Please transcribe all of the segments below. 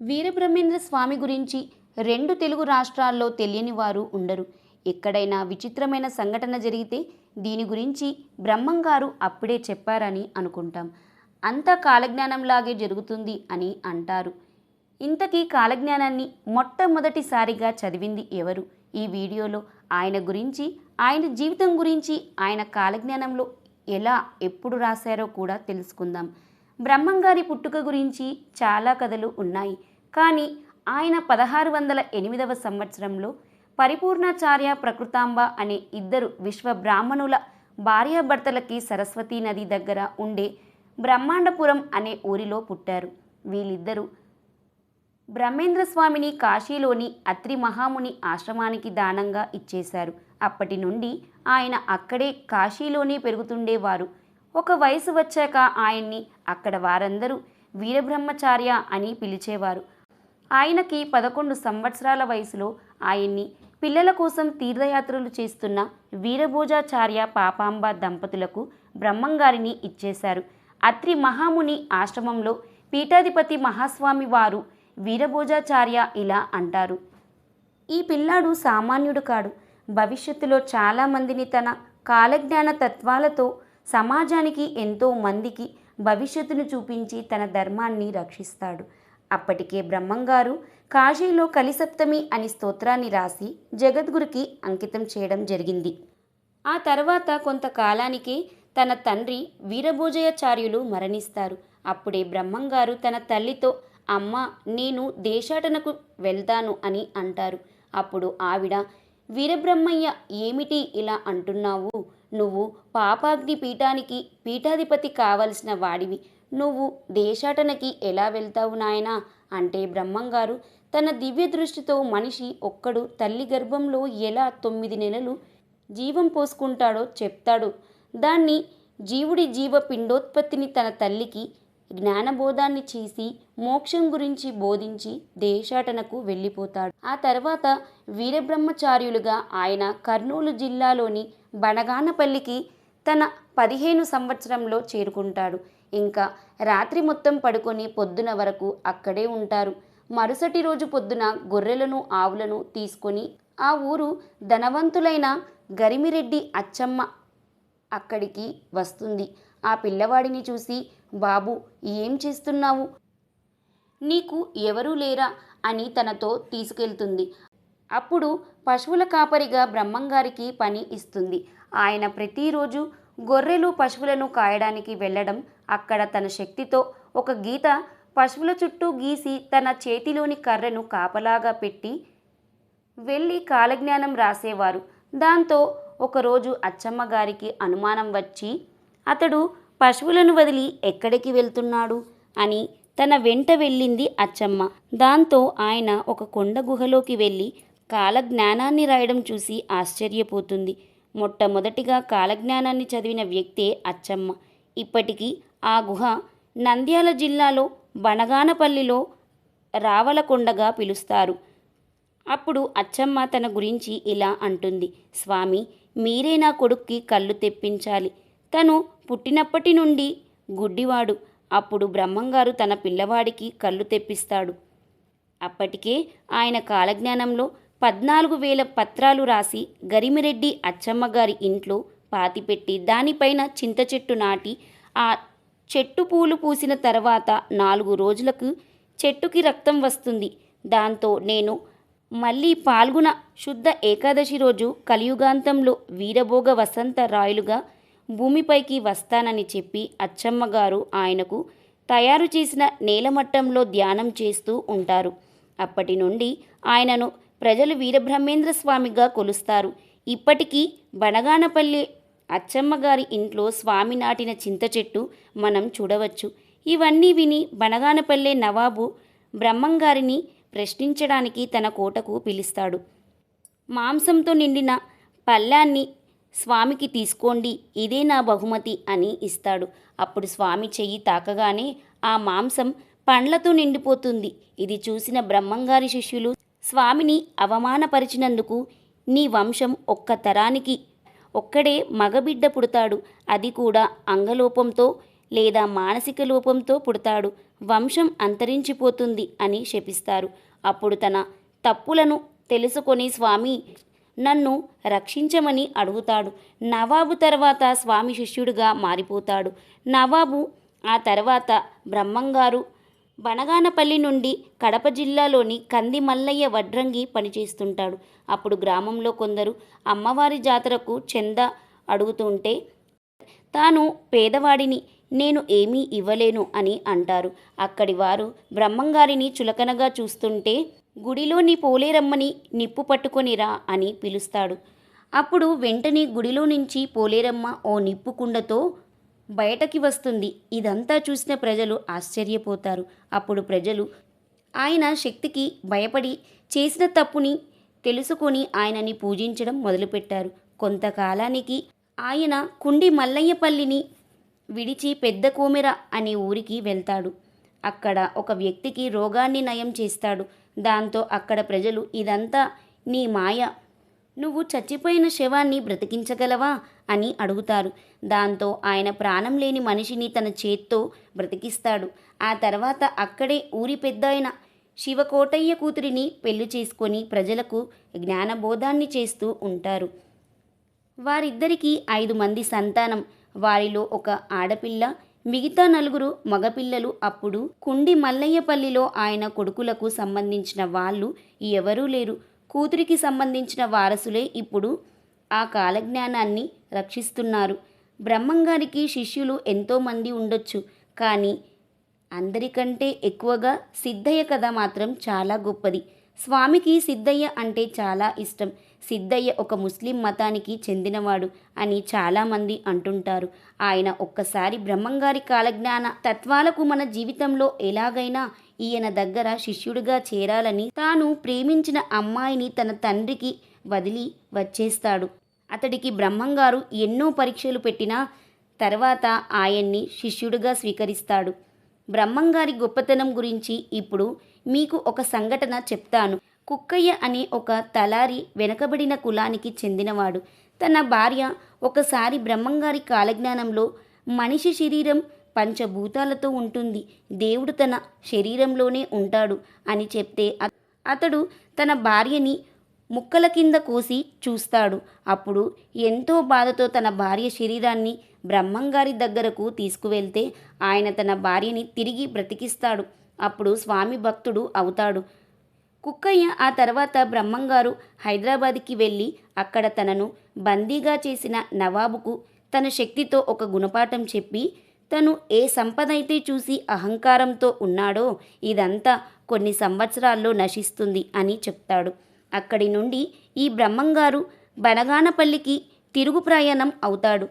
వీరబ్రహ్మేంద్ర స్వామి గురించి రెండు తెలుగు రాష్ట్రాల్లో తెలియని వారు ఉండరు. ఎక్కడైనా విచిత్రమైన సంఘటన జరిగితే దీని గురించి బ్రహ్మంగారు అప్పుడే చెప్పారని అనుకుంటాం. అంతా కాలజ్ఞానంలాగే జరుగుతుంది అని అంటారు. ఇంతకీ కాలజ్ఞానాన్ని మొట్టమొదటిసారిగా చదివింది ఎవరు? ఈ వీడియోలో ఆయన గురించి ఆయన జీవితం గురించి ఆయన కాలజ్ఞానంలో ఎలా ఎప్పుడు రాశారో కూడా తెలుసుకుందాం. బ్రహ్మంగారి పుట్టుక గురించి చాలా కథలు ఉన్నాయి. కానీ ఆయన పదహారు వందల ఎనిమిదవ సంవత్సరంలో పరిపూర్ణాచార్య ప్రకృతాంబ అనే ఇద్దరు విశ్వ బ్రాహ్మణుల భార్యాభర్తలకి సరస్వతీ నది దగ్గర ఉండే బ్రహ్మాండపురం అనే ఊరిలో పుట్టారు. వీళ్ళిద్దరూ బ్రహ్మేంద్ర స్వామిని కాశీలోని అత్రి మహాముని ఆశ్రమానికి దానంగా ఇచ్చేశారు. అప్పటి నుండి ఆయన అక్కడే కాశీలోనే పెరుగుతుండేవారు. ఒక వయసు వచ్చాక ఆయన్ని అక్కడ వారందరూ వీరబ్రహ్మచార్య అని పిలిచేవారు. ఆయనకి పదకొండు సంవత్సరాల వయసులో ఆయన్ని పిల్లల కోసం తీర్థయాత్రలు చేస్తున్న వీరభోజాచార్య పాపాంబ దంపతులకు బ్రహ్మంగారిని ఇచ్చేశారు. అత్రి మహాముని ఆశ్రమంలో పీఠాధిపతి మహాస్వామి వారు వీరభోజాచార్య ఇలా అంటారు. ఈ పిల్లాడు సామాన్యుడు కాడు. భవిష్యత్తులో చాలామందిని తన కాలజ్ఞాన తత్వాలతో సమాజానికి ఎంతో మందికి భవిష్యత్తును చూపించి తన ధర్మాన్ని రక్షిస్తాడు. అప్పటికే బ్రహ్మంగారు కాశీలో కలిసప్తమి అని స్తోత్రాన్ని రాసి జగద్గురికి అంకితం చేయడం జరిగింది. ఆ తర్వాత కొంతకాలానికి తన తండ్రి వీరభోజయాచార్యులు మరణిస్తారు. అప్పుడే బ్రహ్మంగారు తన తల్లితో అమ్మ నేను దేశాటనకు వెళ్తాను అని అంటారు. అప్పుడు ఆవిడ వీరబ్రహ్మయ్య ఏమిటి ఇలా అంటున్నావు? నువ్వు పాపాగ్ని పీఠానికి పీఠాధిపతి కావలసిన వాడివి. నువ్వు దేశాటనకి ఎలా వెళ్తావు నాయనా? అంటే బ్రహ్మంగారు. తన దివ్య దృష్టితో మనిషి ఒక్కడు తల్లి గర్భంలో ఎలా తొమ్మిది నెలలు జీవం పోసుకుంటాడో చెప్తాడు. దాన్ని జీవుడి జీవ పిండోత్పత్తిని తన తల్లికి జ్ఞానబోధాన్ని చేసి మోక్షం గురించి బోధించి దేశాటనకు వెళ్ళిపోతాడు. ఆ తర్వాత వీరబ్రహ్మచార్యులుగా ఆయన కర్నూలు జిల్లాలోని బనగానపల్లికి తన పదిహేను సంవత్సరంలో చేరుకుంటాడు. ఇంకా రాత్రి మొత్తం పడుకొని పొద్దున వరకు అక్కడే ఉంటారు. మరుసటి రోజు పొద్దున గొర్రెలను ఆవులను తీసుకొని ఆ ఊరు ధనవంతులైన గరిమిరెడ్డి అచ్చమ్మ అక్కడికి వస్తుంది. ఆ పిల్లవాడిని చూసి బాబు ఏం చేస్తున్నావు? నీకు ఎవరూ లేరా? అని తనతో తీసుకెళ్తుంది. అప్పుడు పశువుల కాపరిగా బ్రహ్మంగారికి పని ఇస్తుంది. ఆయన ప్రతిరోజు గొర్రెలు పశువులను కాయడానికి వెళ్ళడం అక్కడ తన శక్తితో ఒక గీత పశువుల చుట్టూ గీసి తన చేతిలోని కర్రను కాపలాగా పెట్టి వెళ్ళి కాలజ్ఞానం రాసేవారు. దాంతో ఒకరోజు అచ్చమ్మ గారికి అనుమానం వచ్చి అతడు పశువులను వదిలి ఎక్కడికి వెళ్తున్నాడు? అని తన వెంట వెళ్ళింది అచ్చమ్మ. దాంతో ఆయన ఒక కొండ గుహలోకి వెళ్ళి కాలజ్ఞానాన్ని రాయడం చూసి ఆశ్చర్యపోతుంది. మొట్టమొదటిగా కాలజ్ఞానాన్ని చదివిన వ్యక్తే అచ్చమ్మ. ఇప్పటికీ ఆ గుహ నంద్యాల జిల్లాలో బనగానపల్లిలో రావలకొండగా పిలుస్తారు. అప్పుడు అచ్చమ్మ తన గురించి ఇలా అంటుంది. స్వామి మీరే నా కొడుక్కి కళ్ళు తెప్పించాలి. తను పుట్టినప్పటి నుండి గుడ్డివాడు. అప్పుడు బ్రహ్మంగారు తన పిల్లవాడికి కళ్ళు తెప్పిస్తాడు. అప్పటికే ఆయన కాలజ్ఞానంలో పద్నాలుగు వేల పత్రాలు రాసి గరిమిరెడ్డి అచ్చమ్మ గారి ఇంట్లో పాతిపెట్టి దానిపైన చింత చెట్టు నాటి ఆ చెట్టు పూలు పూసిన తర్వాత నాలుగు రోజులకు చెట్టుకి రక్తం వస్తుంది. దాంతో నేను మళ్ళీ పాల్గొన శుద్ధ ఏకాదశి రోజు కలియుగాంతంలో వీరభోగ వసంత రాయులుగా భూమిపైకి వస్తానని చెప్పి అచ్చమ్మగారు ఆయనకు తయారు చేసిన నేలమట్టంలో ధ్యానం చేస్తూ ఉంటారు. అప్పటి నుండి ఆయనను ప్రజలు వీరబ్రహ్మేంద్ర స్వామిగా కొలుస్తారు. ఇప్పటికీ బనగానపల్లి అచ్చమ్మ గారి ఇంట్లో స్వామి నాటిన చింత చెట్టు మనం చూడవచ్చు. ఇవన్నీ విని బనగానపల్లె నవాబు బ్రహ్మంగారిని ప్రశ్నించడానికి తన కోటకు పిలుస్తాడు. మాంసంతో నిండిన పళ్ళాన్ని స్వామికి తీసుకోండి ఇదే నా బహుమతి అని ఇస్తాడు. అప్పుడు స్వామి చెయ్యి తాకగానే ఆ మాంసం పండ్లతో నిండిపోతుంది. ఇది చూసిన బ్రహ్మంగారి శిష్యులు స్వామిని అవమానపరిచినందుకు నీ వంశం ఒక్క తరానికి ఒక్కడే మగబిడ్డ పుడతాడు. అది కూడా అంగలోపంతో లేదా మానసిక లోపంతో పుడతాడు. వంశం అంతరించిపోతుంది అని శపిస్తారు. అప్పుడు తన తప్పులను తెలుసుకొని స్వామి నన్ను రక్షించమని అడుగుతాడు. నవాబు తర్వాత స్వామి శిష్యుడిగా మారిపోతాడు. నవాబు ఆ తర్వాత బ్రహ్మంగారు బనగానపల్లి నుండి కడప జిల్లాలోని కంది మల్లయ్య వడ్రంగి పనిచేస్తుంటాడు. అప్పుడు గ్రామంలో కొందరు అమ్మవారి జాతరకు చందా అడుగుతుంటే తాను పేదవాడిని నేను ఏమీ ఇవ్వలేను అని అంటారు. అక్కడి వారు బ్రహ్మంగారిని చులకనగా చూస్తుంటే గుడిలోని పోలేరమ్మని నిప్పు పట్టుకొనిరా అని పిలుస్తాడు. అప్పుడు వెంటనే గుడిలో నుంచి పోలేరమ్మ ఓ నిప్పు కుండతో బయటకి వస్తుంది. ఇదంతా చూసిన ప్రజలు ఆశ్చర్యపోతారు. అప్పుడు ప్రజలు ఆయన శక్తికి భయపడి చేసిన తప్పుని తెలుసుకొని ఆయనని పూజించడం మొదలుపెట్టారు. కొంతకాలానికి ఆయన కుండి మల్లయ్యపల్లిని విడిచి పెద్ద కోమెర అనే ఊరికి వెళ్తాడు. అక్కడ ఒక వ్యక్తికి రోగాన్ని నయం చేస్తాడు. దాంతో అక్కడ ప్రజలు ఇదంతా నీ మాయ నువ్వు చచ్చిపోయిన శవాన్ని బ్రతికించగలవా? అని అడుగుతారు. దాంతో ఆయన ప్రాణం లేని మనిషిని తన చేత్తో బ్రతికిస్తాడు. ఆ తర్వాత అక్కడే ఊరి పెద్దాయన శివకోటయ్య కూతురిని పెళ్ళి చేసుకొని ప్రజలకు జ్ఞానబోధాన్ని చేస్తూ ఉంటారు. వారిద్దరికీ ఐదు మంది సంతానం. వారిలో ఒక ఆడపిల్ల మిగతా నలుగురు మగపిల్లలు. అప్పుడు కుండి మల్లయ్యపల్లిలో ఆయన కొడుకులకు సంబంధించిన వాళ్ళు ఎవరూ లేరు. కూతురికి సంబంధించిన వారసులే ఇప్పుడు ఆ కాలజ్ఞానాన్ని రక్షిస్తున్నారు. బ్రహ్మంగారికి శిష్యులు ఎంతోమంది ఉండొచ్చు కానీ అందరికంటే ఎక్కువగా సిద్ధయ్య కథ మాత్రం చాలా గొప్పది. స్వామికి సిద్ధయ్య అంటే చాలా ఇష్టం. సిద్ధయ్య ఒక ముస్లిం మతానికి చెందినవాడు అని చాలామంది అంటుంటారు. ఆయన ఒక్కసారి బ్రహ్మంగారి కాలజ్ఞాన తత్వాలకు మన జీవితంలో ఎలాగైనా ఈయన దగ్గర శిష్యుడిగా చేరాలని తాను ప్రేమించిన అమ్మాయిని తన తండ్రికి వదిలి వచ్చేస్తాడు. అతడికి బ్రహ్మంగారు ఎన్నో పరీక్షలు పెట్టినా తర్వాత ఆయన్ని శిష్యుడిగా స్వీకరిస్తాడు. బ్రహ్మంగారి గొప్పతనం గురించి ఇప్పుడు మీకు ఒక సంఘటన చెప్తాను. కుక్కయ్య అనే ఒక తలారి వెనకబడిన కులానికి చెందినవాడు. తన భార్య ఒకసారి బ్రహ్మంగారి కాలజ్ఞానంలో మనిషి శరీరం పంచభూతాలతో ఉంటుంది. దేవుడు తన శరీరంలోనే ఉంటాడు అని చెప్తే అతడు తన భార్యని ముక్కల కింద కోసి చూస్తాడు. అప్పుడు ఎంతో బాధతో తన భార్య శరీరాన్ని బ్రహ్మంగారి దగ్గరకు తీసుకువెళ్తే ఆయన తన భార్యని తిరిగి బ్రతికిస్తాడు. అప్పుడు స్వామి భక్తుడు అవుతాడు. కుక్కయ్య ఆ తర్వాత బ్రహ్మంగారు హైదరాబాద్కి వెళ్ళి అక్కడ తనను బందీగా చేసిన నవాబుకు తన శక్తితో ఒక గుణపాఠం చెప్పి తను ఏ సంపద అయితే చూసి అహంకారంతో ఉన్నాడో ఇదంతా కొన్ని సంవత్సరాల్లో నశిస్తుంది అని చెప్తాడు. అక్కడి నుండి ఈ బ్రహ్మంగారు బనగానపల్లికి తిరుగు ప్రయాణం అవుతాడు.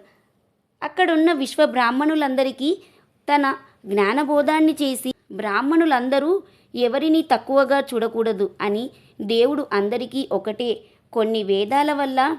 అక్కడున్న విశ్వ బ్రాహ్మణులందరికీ తన జ్ఞానబోధాన్ని చేసి బ్రాహ్మణులందరూ ఎవరిని తక్కువగా చూడకూడదు అని దేవుడు అందరికీ ఒకటే. కొన్ని వేదాల వల్ల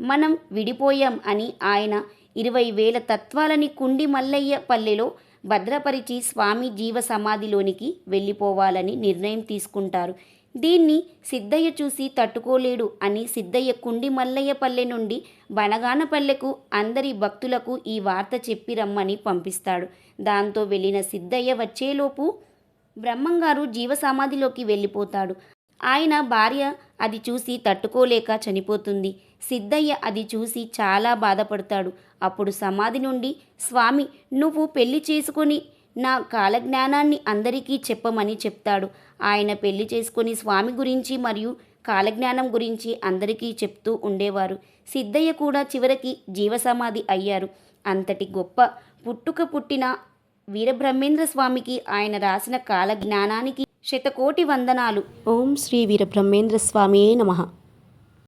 మనం విడిపోయాం అని ఆయన ఇరవై వేల తత్వాలని కుండి మల్లయ్య పల్లెలో భద్రపరిచి స్వామి జీవ సమాధిలోనికి వెళ్ళిపోవాలని నిర్ణయం తీసుకుంటారు. దీన్ని సిద్ధయ్య చూసి తట్టుకోలేడు అని సిద్ధయ్య కుండి మల్లయ్య పల్లె నుండి బనగానపల్లెకు అందరి భక్తులకు ఈ వార్త చెప్పి రమ్మని పంపిస్తాడు. దాంతో వెళ్ళిన సిద్ధయ్య వచ్చేలోపు బ్రహ్మంగారు జీవ సమాధిలోకి వెళ్ళిపోతాడు. ఆయన భార్య అది చూసి తట్టుకోలేక చనిపోతుంది. సిద్ధయ్య అది చూసి చాలా బాధపడతాడు. అప్పుడు సమాధి నుండి స్వామి నువ్వు పెళ్ళి చేసుకొని నా కాలజ్ఞానాన్ని అందరికీ చెప్పమని చెప్తాడు. ఆయన పెళ్ళి చేసుకుని స్వామి గురించి మరియు కాలజ్ఞానం గురించి అందరికీ చెప్తూ ఉండేవారు. సిద్ధయ్య కూడా చివరికి జీవసమాధి అయ్యారు. అంతటి గొప్ప పుట్టుక పుట్టిన వీరబ్రహ్మేంద్ర స్వామికి ఆయన రాసిన కాలజ్ఞానానికి శతకోటి వందనాలు. ఓం శ్రీ వీరబ్రహ్మేంద్ర స్వామియే నమః.